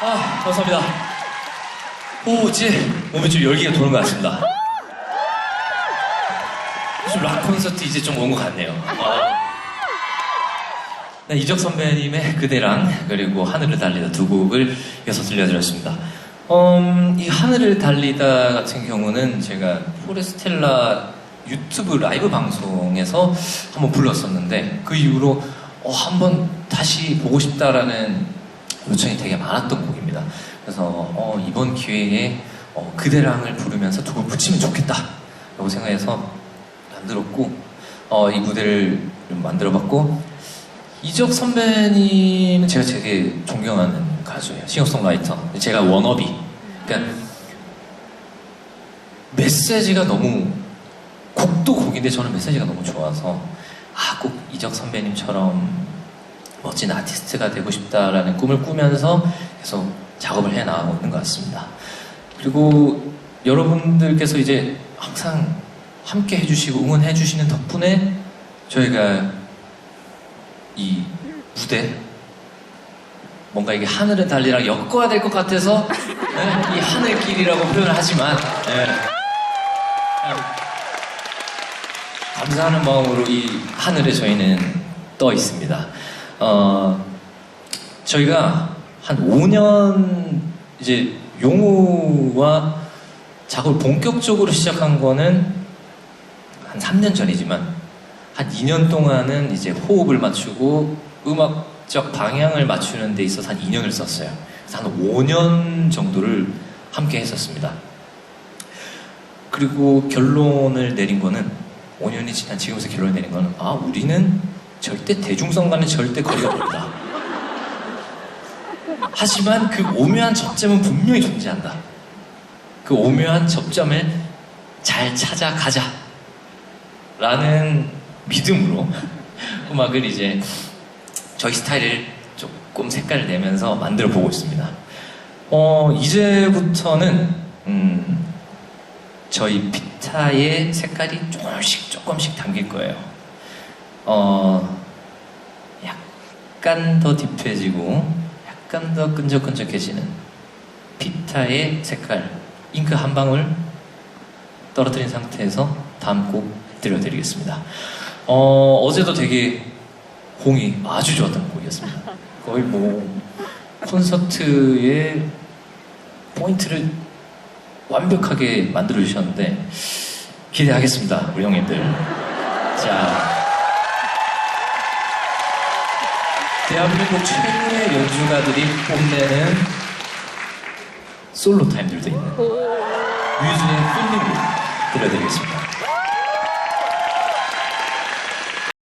아, 감사합니다. 오, 이제 몸에 좀 열기가 도는 것 같습니다. 요즘 락 콘서트 이제 좀 온 것 같네요. 아. 네, 이적 선배님의 그대랑 그리고 하늘을 달리다 두 곡을 이어서 들려드렸습니다. 음, 이 하늘을 달리다 같은 경우는 제가 포레스텔라 유튜브 라이브 방송에서 한번 불렀었는데 그 이후로 어, 한번 다시 보고 싶다라는 요청이 되게 많았던 곡입니다. 그래서 어, 이번 기회에 어, 그대랑을 부르면서 두 곡 붙이면 좋겠다 라고 생각해서 만들었고 어, 이 무대를 좀 만들어봤고 이적 선배님은 제가 되게 존경하는 가수예요. 싱어송라이터. 제가 워너비. 그러니까 메시지가 너무 곡도 곡인데 저는 메시지가 너무 좋아서 아 꼭 이적 선배님처럼 멋진 아티스트가 되고 싶다라는 꿈을 꾸면서 계속 작업을 해 나가고 것 같습니다. 그리고 여러분들께서 이제 항상 함께 해주시고 응원해 주시는 덕분에 저희가 이 무대 뭔가 이게 하늘을 달리랑 엮어야 될 것 같아서 네, 이 하늘길이라고 표현을 하지만 네. 감사하는 마음으로 이 하늘에 저희는 떠 있습니다. 어, 저희가 한 5년 이제 용우와 작업을 본격적으로 시작한 거는 한 3년 전이지만 한 2년 동안은 이제 호흡을 맞추고 음악적 방향을 맞추는 데 있어서 한 2년을 썼어요. 그래서 한 5년 정도를 함께 했었습니다. 그리고 결론을 내린 거는 5년이 지난 지금에서 결론을 내린 거는 아 우리는 절대 대중성과는 절대 거리가 멀다. 하지만 그 오묘한 접점은 분명히 존재한다. 그 오묘한 접점을 잘 찾아가자. 라는 믿음으로 음악을 이제 저희 스타일을 조금 색깔을 내면서 만들어 보고 있습니다. 어, 이제부터는, 음, 저희 피타의 색깔이 조금씩 조금씩 담길 거예요. 어, 약간 더 딥해지고, 약간 더 끈적끈적해지는 피타의 색깔, 잉크 한 방울 떨어뜨린 상태에서 다음 곡 들려드리겠습니다. 어, 어제도 되게 홍이 아주 좋았던 곡이었습니다. 거의 뭐 콘서트의 포인트를 완벽하게 만들어 주셨는데 기대하겠습니다, 우리 형님들. 자, 대한민국 최고의 연주가들이 뽐내는 솔로 타임들도 있는 뮤즈의 필링을 들려드리겠습니다.